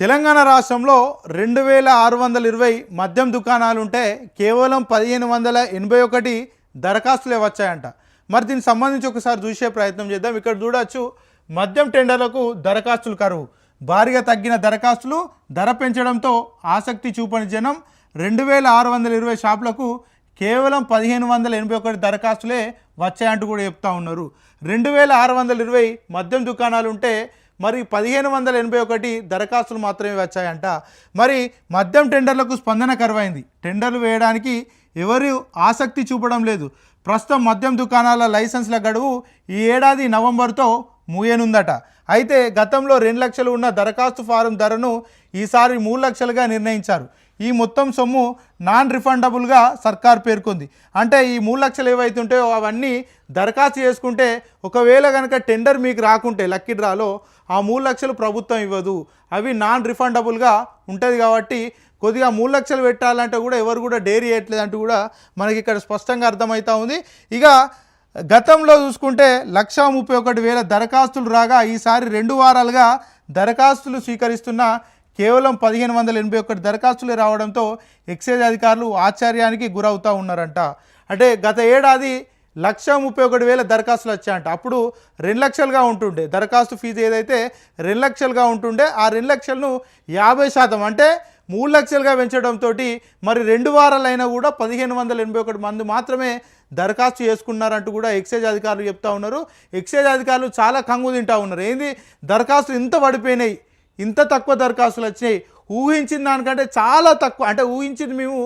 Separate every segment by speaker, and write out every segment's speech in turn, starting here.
Speaker 1: తెలంగాణ రాష్ట్రంలో రెండు వేల ఆరు వందల ఇరవై మద్యం దుకాణాలు ఉంటే కేవలం పదిహేను వందల ఎనభై ఒకటి దరఖాస్తులే వచ్చాయంట. మరి దీనికి సంబంధించి ఒకసారి చూసే ప్రయత్నం చేద్దాం. ఇక్కడ చూడొచ్చు మద్యం టెండర్లకు దరఖాస్తులు కరువు. భారీగా తగ్గిన దరఖాస్తులు ధర పెంచడంతో ఆసక్తి చూపని జనం రెండు వేల ఆరు వందల ఇరవై షాపులకు కేవలం పదిహేను వందల ఎనభై ఒకటి దరఖాస్తులే వచ్చాయంటూ కూడా చెప్తా ఉన్నారు. రెండు వేల ఆరు వందల ఇరవై మద్యం దుకాణాలు ఉంటే మరి పదిహేను వందల ఎనభై ఒకటి దరఖాస్తులు మాత్రమే వచ్చాయంట. మరి మద్యం టెండర్లకు స్పందన కరువైంది. టెండర్లు వేయడానికి ఎవరు ఆసక్తి చూపడం లేదు. ప్రస్తుతం మద్యం దుకాణాల లైసెన్స్ల గడువు ఈ ఏడాది నవంబర్తో మూయనుందట. అయితే గతంలో రెండు లక్షలు ఉన్న దరఖాస్తు ఫారం ధరను ఈసారి మూడు లక్షలుగా నిర్ణయించారు. ఈ మొత్తం సొమ్ము నాన్ రిఫండబుల్గా సర్కార్ పేర్కొంది. అంటే ఈ మూడు లక్షలు ఏవైతే ఉంటాయో అవన్నీ దరఖాస్తు చేసుకుంటే ఒకవేళ కనుక టెండర్ మీకు రాకుంటే లక్కీ డ్రాలో ఆ మూడు లక్షలు ప్రభుత్వం ఇవ్వదు. అవి నాన్ రిఫండబుల్గా ఉంటుంది కాబట్టి కొద్దిగా మూడు లక్షలు పెట్టాలంటే కూడా ఎవరు కూడా డైరీ చేయట్లేదు అంటూ కూడా మనకి ఇక్కడ స్పష్టంగా అర్థమవుతా ఉంది. ఇక గతంలో చూసుకుంటే లక్ష ముప్పై ఒకటి వేల దరఖాస్తులు రాగా ఈసారి రెండు వారాలుగా దరఖాస్తులు స్వీకరిస్తున్న కేవలం పదిహేను వందల ఎనభై ఒకటి దరఖాస్తులు రావడంతో ఎక్సైజ్ అధికారులు ఆశ్చర్యానికి గురవుతూ ఉన్నారంట. అంటే గత ఏడాది లక్ష ముప్పై ఒకటి వేల దరఖాస్తులు వచ్చాయంట. అప్పుడు రెండు లక్షలుగా ఉంటుండే. దరఖాస్తు ఫీజు ఏదైతే రెండు లక్షలుగా ఉంటుండే ఆ రెండు లక్షలను యాభై శాతం అంటే మూడు లక్షలుగా పెంచడంతో మరి రెండు వారాలైనా కూడా పదిహేను వందల ఎనభై ఒకటి మంది మాత్రమే దరఖాస్తు చేసుకున్నారంటూ కూడా ఎక్సైజ్ అధికారులు చెప్తా ఉన్నారు. ఎక్సైజ్ అధికారులు చాలా కంగు తింటా ఉన్నారు. ఏంది? దరఖాస్తులు ఇంత పడిపోయినాయి. ఇంత తక్కువ దరఖాస్తులు వచ్చినాయి ఊహించిన దానికంటే చాలా తక్కువ అంటే ఊహించింది మేము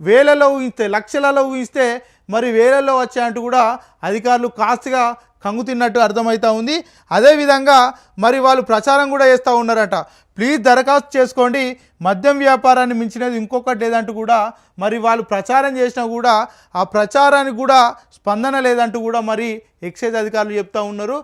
Speaker 1: వేలలో ఊహిస్తే లక్షలలో ఊహిస్తే మరి వేలలో వచ్చాయంటూ కూడా అధికారులు కాస్ట్గా కంగు తిన్నట్టు అర్థమవుతూ ఉంది అదేవిధంగా మరి వాళ్ళు ప్రచారం కూడా చేస్తూ ఉన్నారట. ప్లీజ్ దరఖాస్తు చేసుకోండి. మద్యం వ్యాపారాన్ని మించినది ఇంకొకటి లేదంటూ కూడా మరి వాళ్ళు ప్రచారం చేసినా కూడా ఆ ప్రచారానికి కూడా స్పందన లేదంటూ కూడా మరి ఎక్సైజ్ అధికారులు చెప్తూ ఉన్నారు.